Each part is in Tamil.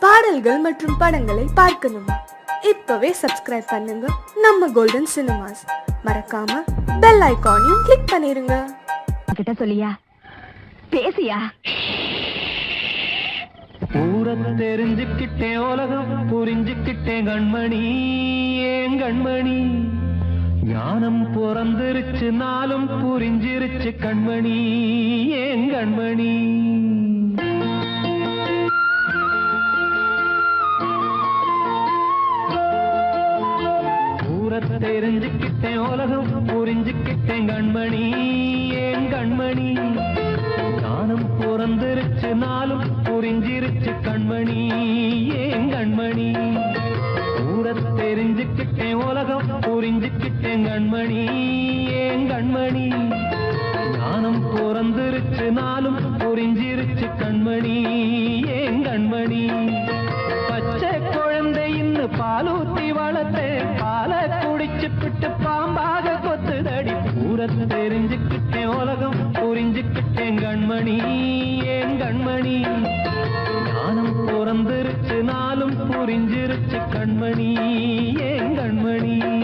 பாடல்கள் மற்றும் படங்களை பார்க்கணுமா. இப்பவே சப்ஸ்கிரைப் பண்ணுங்க. நம்ம கோல்டன் சினிமாஸ் மறக்காம பெல் ஐகானையும் கிளிக் பண்ணிருங்க. கிட்ட சொல்லியா? பேசியா? ஊரை தெரிஞ்சுக்கிட்டேன் உலகம் புரிஞ்சுக்கிட்டேன் கண்மணி ஏன் கண்மணி? ஞானம் பிறந்திருச்சு நாளும் புரிஞ்சிருச்சு கண்மணி ஏன் கண்மணி? தெரிஞ்சுக்கிட்டேன் உலகம் புரிஞ்சுக்கிட்டேன் கண்மணி. ஏன் கண்மணி? நானும் பிறந்திருச்சு நாளும் புரிஞ்சிருச்சு கண்மணி. ஏன் கண்மணி? கூட தெரிஞ்சுக்கிட்டேன் உலகம் புரிஞ்சுக்கிட்டேன் கண்மணி. ஏன் கண்மணி? நானும் பிறந்திருச்சு நாளும் புரிஞ்சிருச்சு கண்மணி. ஏன் கண்மணி? பச்சை குழந்தை இன்னு பாலூத்தி வளர்த்தேன். பாலை பாம்பாக கொத்துதடி. ஊரை தெரிஞ்சுக்கிட்டேன் உலகம் புரிஞ்சுக்கிட்டேன் கண்மணி ஏன் கண்மணி? ஞானம் பிறந்திருச்சு நாளும் புரிஞ்சிருச்சு கண்மணி ஏன் கண்மணி?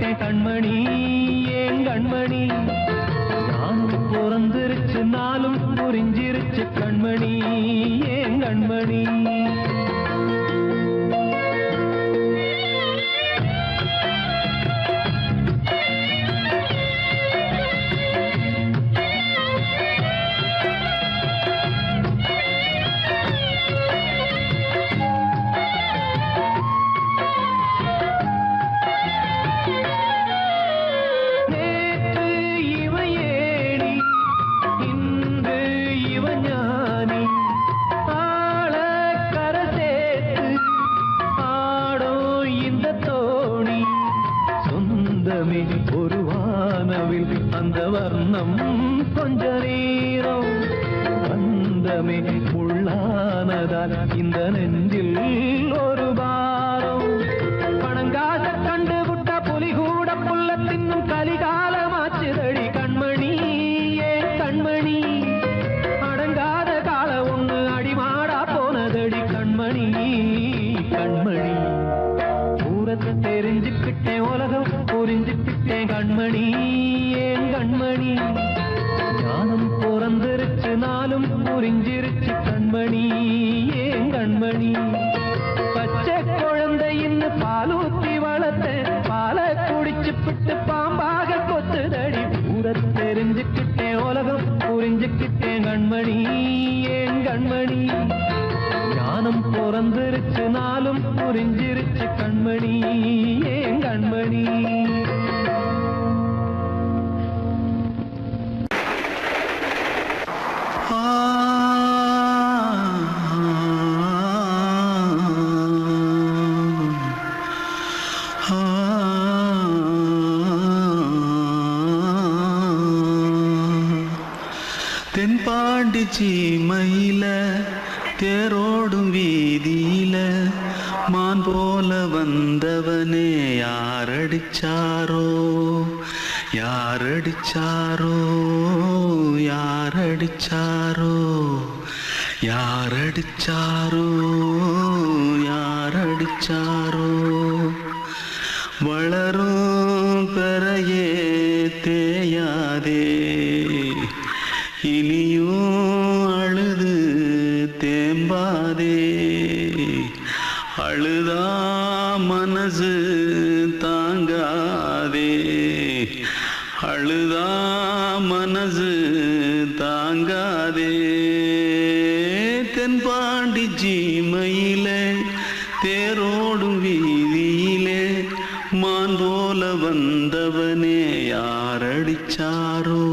கண்மணி தென்பாண்டி சீமையில தேரோடும் வீதியில மான் போல வந்தவனே யாரடிச்சாரோ? யாரடிச்சாரோ? யாரடிச்சாரோ? யாரடிச்சாரோ? யாரடிச்சாரோ? வந்தவனே யாரடிச்சாரோ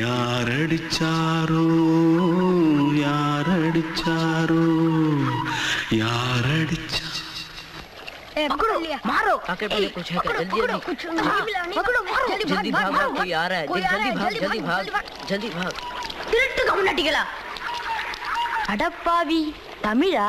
யாரடிச்சாரோ யாரடிச்சாரோ யாரடிச்சா मारो आके पहले कुछ है क्या जल्दी जल्दी पकड़ो मारो जल्दी भाग भाग कोई आ रहा है जल्दी भाग जल्दी भाग जल्दी भाग திருட்டு கம்நாட்டிகளா அடப்பாவி தமிழா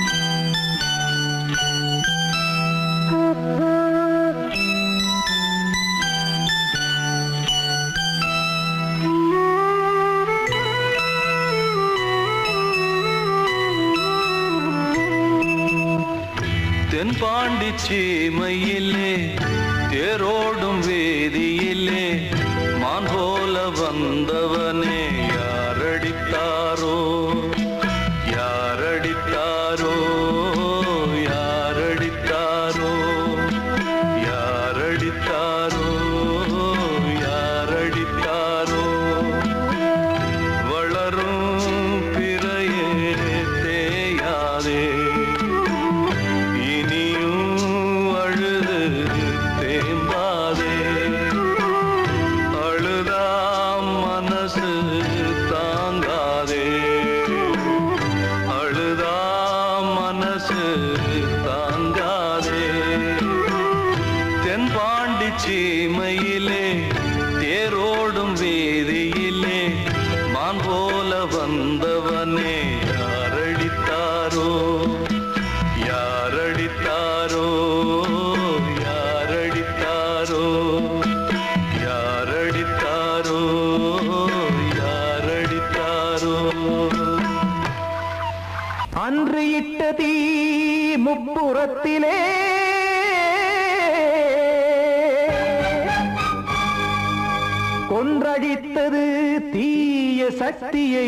தென்பாண்டி சக்தியை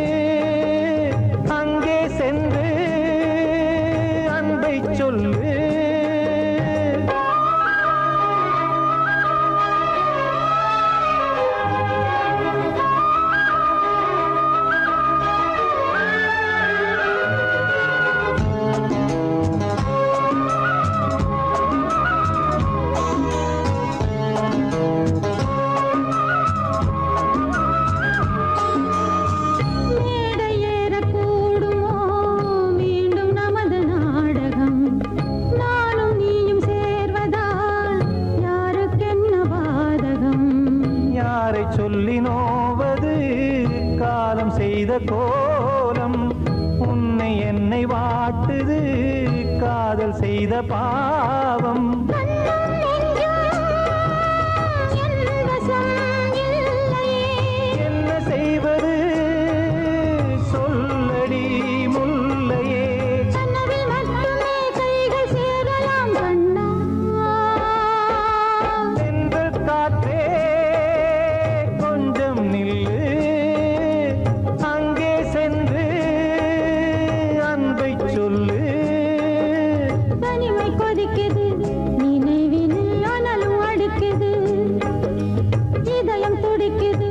de que.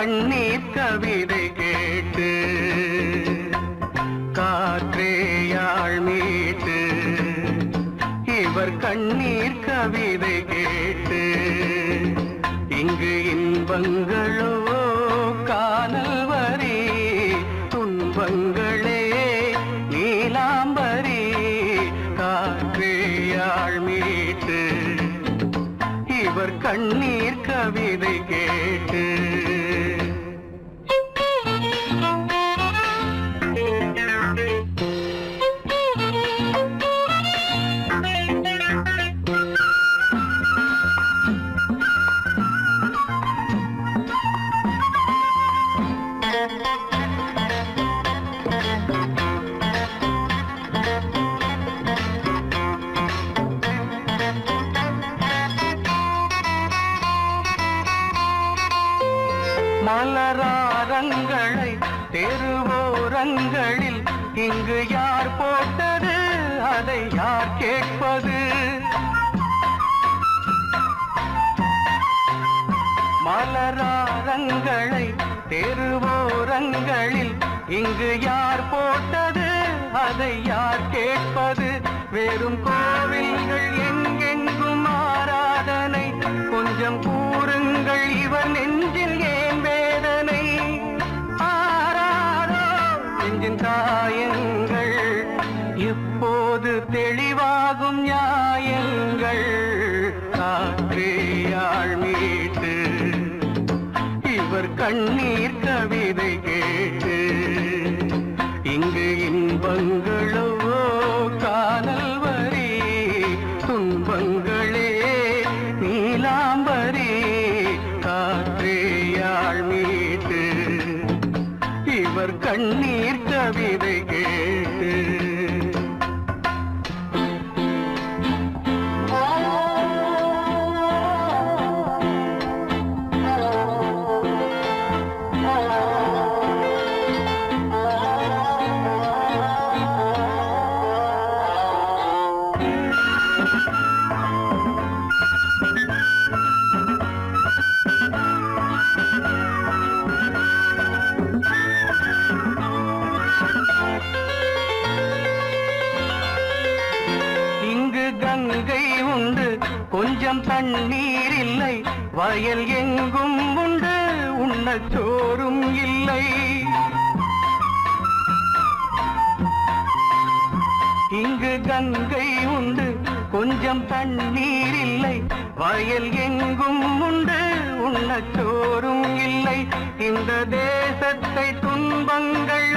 கண்ணீர் கவிதை கேட்டு காற்றேயாள் மீட்டு இவர் கண்ணீர் கவிதை கேட்டு இங்கு இன்பங்களோ காணல் வரி துன்பங்களே நீலாம்பரி காற்றேயாள் மீட்டு இவர் கண்ணீர் கவிதை கேட்டு. அதை யார் கேட்பது? வெறும் கோவில்கள் எங்கெங்கும் ஆராதனை. கொஞ்சம் கூறுங்கள் இவர் நெஞ்சில் ஏன் வேதனை? ஆராரோ நெஞ்சின் தாயங்கள். இப்போது தெளிவாகும் நியாயங்கள். காற்றேயாழ் மீட்டு. இவர் கண்ணீர் கவிதை கண்ணீர் கவிதை கொஞ்சம் தண்ணீர் இல்லை. வயல் எங்கும் உண்டு உண்ணச் சோறும் இல்லை. இந்த தேசத்தை துன்பங்கள்